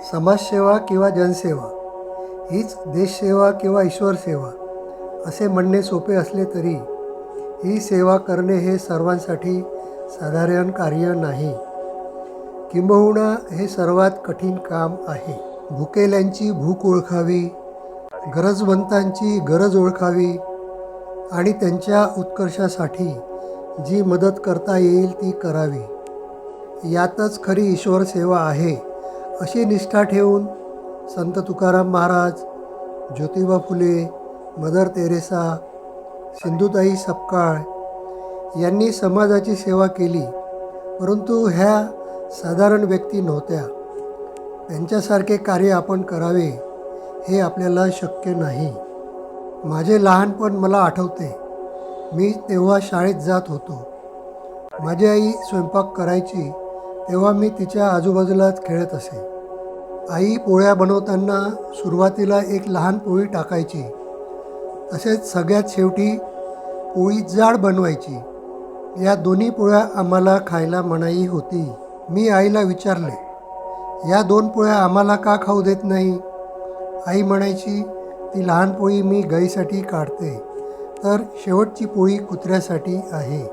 समाजसेवा किंवा जनसेवा हीच देशसेवा किंवा ईश्वरसेवा असे म्हणणे सोपे असले तरी ही सेवा करणे हे सर्वांसाठी साधारण कार्य नाही. किंबहुना हे सर्वात कठीण काम आहे. भुकेल्यांची भूक ओळखावी गरजवंतांची गरज ओळखावी आणि त्यांच्या उत्कर्षासाठी जी मदत करता येईल ती करावी. यातच खरी ईश्वर सेवा आहे. अशी निष्ठा ठेवून संत तुकाराम महाराज ज्योतिबा फुले मदर तेरेसा सिंधुताई सपकाळ यांनी समाजाची सेवा केली. परंतु ह्या साधारण व्यक्ती नव्हत्या. त्यांच्यासारखे कार्य आपण करावे हे आपल्याला शक्य नाही. माझे लहानपण मला आठवते. मी तेव्हा शाळेत जात होतो. माझी आई स्वयंपाक करायची तेव्हा मी तिच्या आजूबाजूलाच खेळत असे. आई पोळ्या बनवताना सुरुवातीला एक लहान पोळी टाकायची. तसेच सगळ्यात शेवटी पोळी जाड बनवायची. या दोन्ही पोळ्या आम्हाला खायला मनाई होती. मी आईला विचारले या दोन पोळ्या आम्हाला का खाऊ देत नाही? आई म्हणायची ती लहान पोळी मी गाईसाठी काढते. तर शेवटची पोळी कुत्र्यासाठी आहे.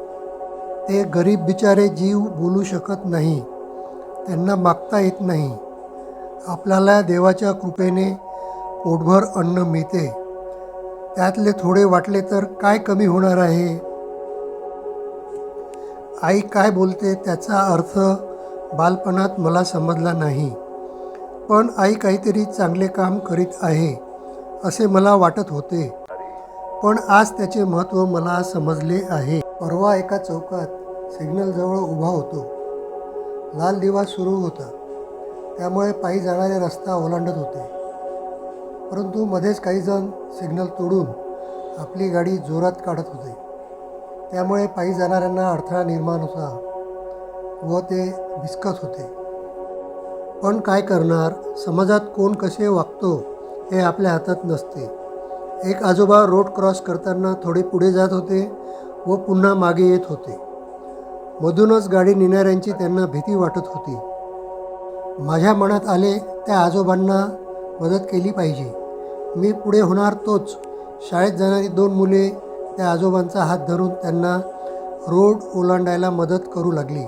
ते गरीब बिचारे जीव बोलू शकत नाही. त्यांना मागता येत नाही. आपल्याला देवाच्या कृपेने पोटभर अन्न मिळते. त्यातले थोडे वाटले तर काय कमी होणार आहे? आई काय बोलते त्याचा अर्थ बालपणात मला समजला नाही. पण आई काहीतरी चांगले काम करीत आहे असे मला वाटत होते. पण आज त्याचे महत्त्व मला समजले आहे. परवा एका चौकात सिग्नलजवळ उभा होतो. लाल दिवा सुरू होता. त्यामुळे पायी जाणारे रस्ता ओलांडत होते. परंतु मध्येच काही जण सिग्नल तोडून आपली गाडी जोरात काढत होते. त्यामुळे पायी जाणाऱ्यांना अडथळा निर्माण होता व ते भिसकत होते. पण काय करणार? समाजात कोण कसे वागतो हे आपल्या हातात नसते. एक आजोबा रोड क्रॉस करताना थोडे पुढे जात होते व पुन्हा मागे येत होते. मधूनच गाडी नेणाऱ्यांची त्यांना भीती वाटत होती. माझ्या मनात आले त्या आजोबांना मदत केली पाहिजे. मी पुढे होणार तोच. शाळेत जाणारी दोन मुले त्या आजोबांचा हात धरून त्यांना रोड ओलांडायला मदत करू लागली.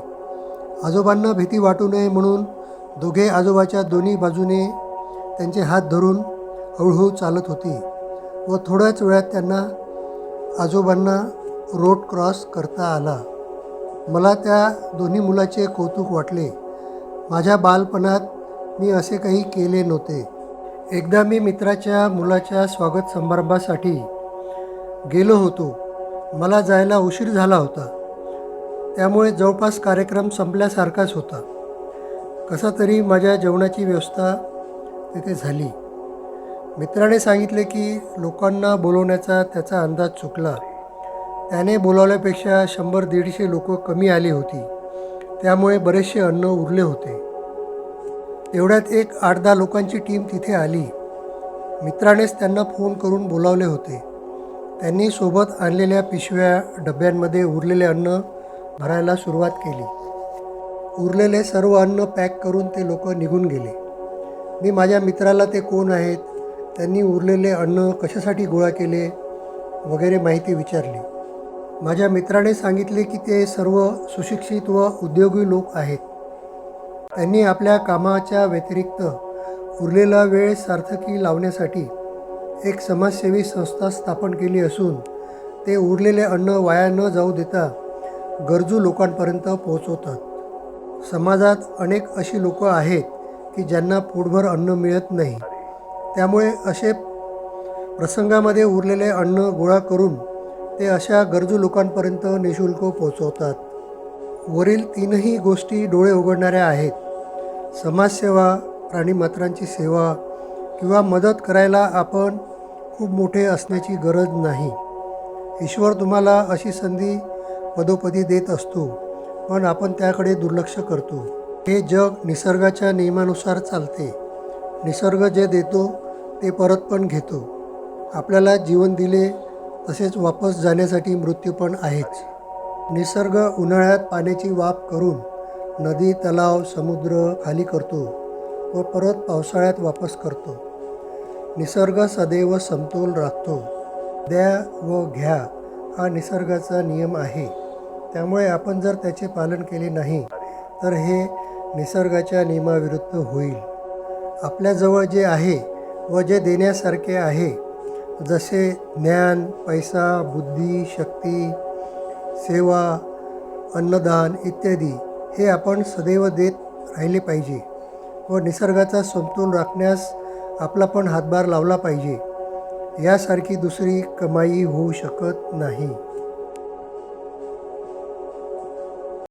आजोबांना भीती वाटू नये म्हणून दोघे आजोबाच्या दोन्ही बाजूने त्यांचे हात धरून हळूहळू चालत होती व थोड्याच वेळात त्यांना आजोबांना रोड क्रॉस करता आला. मला त्या दोन्ही मुलाचे कौतुक वाटले. माझ्या बालपणात मी असे काही केले नव्हते. एकदा मी मित्राच्या मुलाच्या स्वागत समारंभासाठी गेलो होतो. मला जायला उशीर झाला होता. त्यामुळे जवळपास कार्यक्रम संपल्यासारखाच होता. कसा तरी माझ्या जेवणाची व्यवस्था तिथे झाली. मित्राने सांगितले की लोकांना बोलवण्याचा त्याचा अंदाज चुकला. त्याने बोलावल्यापेक्षा शंभर दीडशे लोक कमी आली होती. त्यामुळे बरेचसे अन्न उरले होते. तेवढ्यात एक आठ दहा लोकांची टीम तिथे आली. मित्रानेच त्यांना फोन करून बोलावले होते. त्यांनी सोबत आणलेल्या पिशव्या डब्यांमध्ये उरलेले अन्न भरायला सुरुवात केली. उरलेले सर्व अन्न पॅक करून ते लोक निघून गेले. मी माझ्या मित्राला ते कोण आहेत? त्यांनी उरलेले अन्न कशासाठी गोळा केले? वगैरे माहिती विचारली. माझ्या मित्राने सांगितले की ते सर्व सुशिक्षित व उद्योगी लोक आहेत. त्यांनी आपल्या कामाच्या व्यतिरिक्त उरलेला वेळ सार्थकी लावण्यासाठी एक समाजसेवी संस्था स्थापन केली असून ते उरलेले अन्न वाया न जाऊ देता गरजू लोकांपर्यंत पोहोचवतात. समाजात अनेक अशी लोकं आहेत की ज्यांना पोटभर अन्न मिळत नाही. त्यामुळे असे प्रसंगामध्ये उरलेले अन्न गोळा करून ते अशा गरजू लोकांपर्यंत निशुल्क पोचवतात वरील तीनही गोष्टी डोळे उघडणाऱ्या आहेत. समाजसेवा प्राणीमात्रांची सेवा किंवा मदत करायला आपण खूप मोठे असण्याची गरज नाही. ईश्वर तुम्हाला अशी संधी पदोपदी देत असतो पण आपण त्याकडे दुर्लक्ष करतो. हे जग निसर्गाच्या नियमानुसार चालते. निसर्ग जे देतो ते परत पण घेतो. आपल्याला जीवन दिले तसेच वापस जाण्यासाठी मृत्यू पण आहेच. निसर्ग उन्हाळ्यात पाण्याची वाफ करून नदी तलाव समुद्र खाली करतो व परत पावसाळ्यात वापस करतो. निसर्ग सदैव समतोल राखतो. द्या व घ्या हा निसर्गाचा नियम आहे. त्यामुळे आपण जर त्याचे पालन केले नाही तर हे निसर्गाच्या नियमाविरुद्ध होईल. आपल्याजवळ जे आहे व जे देण्यासारखे आहे जसे ज्ञान पैसा बुद्धी शक्ती सेवा अन्नदान इत्यादी हे आपण सदैव देत राहिले पाहिजे व निसर्गाचा समतोल राखण्यास आपला पण हातभार लावला पाहिजे. यासारखी दुसरी कमाई होऊ शकत नाही.